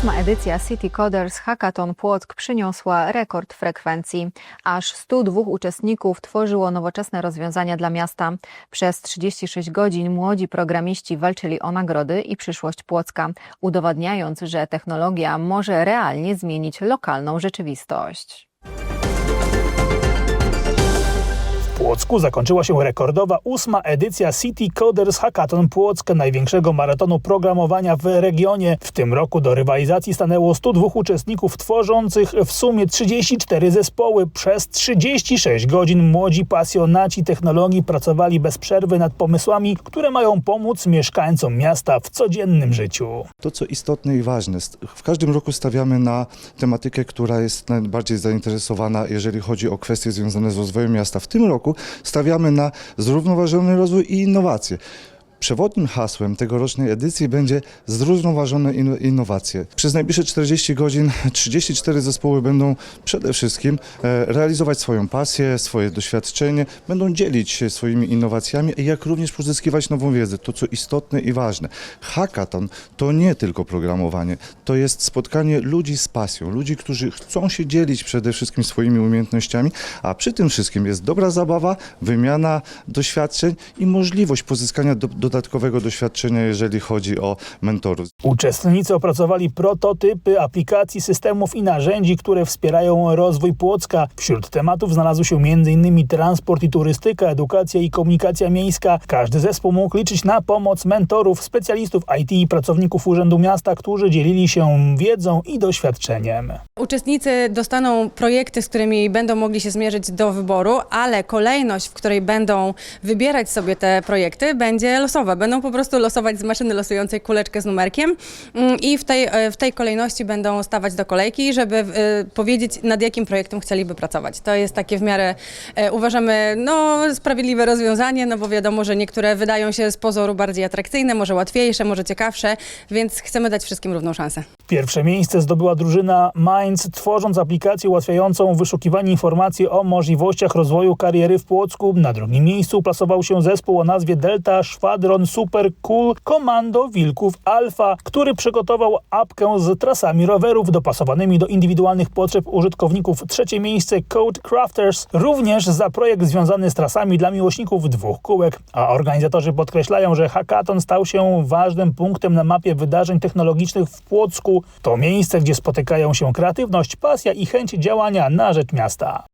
Ósma edycja City Coders Hackathon Płock przyniosła rekord frekwencji. Aż 102 uczestników tworzyło nowoczesne rozwiązania dla miasta. Przez 36 godzin młodzi programiści walczyli o nagrody i przyszłość Płocka, udowadniając, że technologia może realnie zmienić lokalną rzeczywistość. Płocku zakończyła się rekordowa ósma edycja City Coders Hackathon Płock, największego maratonu programowania w regionie. W tym roku do rywalizacji stanęło 102 uczestników tworzących w sumie 34 zespoły. Przez 36 godzin młodzi pasjonaci technologii pracowali bez przerwy nad pomysłami, które mają pomóc mieszkańcom miasta w codziennym życiu. To, co istotne i ważne, w każdym roku stawiamy na tematykę, która jest najbardziej zainteresowana, jeżeli chodzi o kwestie związane z rozwojem miasta. W tym roku stawiamy na zrównoważony rozwój i innowacje. Przewodnim hasłem tegorocznej edycji będzie zrównoważone in- innowacje. Przez najbliższe 40 godzin 34 zespoły będą przede wszystkim e, realizować swoją pasję, swoje doświadczenie, będą dzielić się swoimi innowacjami, jak również pozyskiwać nową wiedzę. To, co istotne i ważne. Hackathon to nie tylko programowanie, to jest spotkanie ludzi z pasją, ludzi, którzy chcą się dzielić przede wszystkim swoimi umiejętnościami, a przy tym wszystkim jest dobra zabawa, wymiana doświadczeń i możliwość pozyskania do, dodatkowego doświadczenia, jeżeli chodzi o mentorów. Uczestnicy opracowali prototypy aplikacji, systemów i narzędzi, które wspierają rozwój Płocka. Wśród tematów znalazły się m.in. transport i turystyka, edukacja i komunikacja miejska. Każdy zespół mógł liczyć na pomoc mentorów, specjalistów IT i pracowników Urzędu Miasta, którzy dzielili się wiedzą i doświadczeniem. Uczestnicy dostaną projekty, z którymi będą mogli się zmierzyć do wyboru, ale kolejność, w której będą wybierać sobie te projekty, będzie losowa. Będą po prostu losować z maszyny losującej kuleczkę z numerkiem mm, i w tej, e, w tej kolejności będą stawać do kolejki, żeby e, powiedzieć, nad jakim projektem chcieliby pracować. To jest takie w miarę, e, uważamy, no, sprawiedliwe rozwiązanie, no bo wiadomo, że niektóre wydają się z pozoru bardziej atrakcyjne, może łatwiejsze, może ciekawsze, więc chcemy dać wszystkim równą szansę. Pierwsze miejsce zdobyła drużyna Tworząc aplikację ułatwiającą wyszukiwanie informacji o możliwościach rozwoju kariery w Płocku. Na drugim miejscu uplasował się zespół o nazwie Delta Szwadron Super Cool Komando Wilków Alfa, który przygotował apkę z trasami rowerów dopasowanymi do indywidualnych potrzeb użytkowników. Trzecie miejsce Code Crafters, również za projekt związany z trasami dla miłośników dwóch kółek. A organizatorzy podkreślają, że hackathon stał się ważnym punktem na mapie wydarzeń technologicznych w Płocku. To miejsce, gdzie spotykają się kreatywność, pasja i chęć działania na rzecz miasta.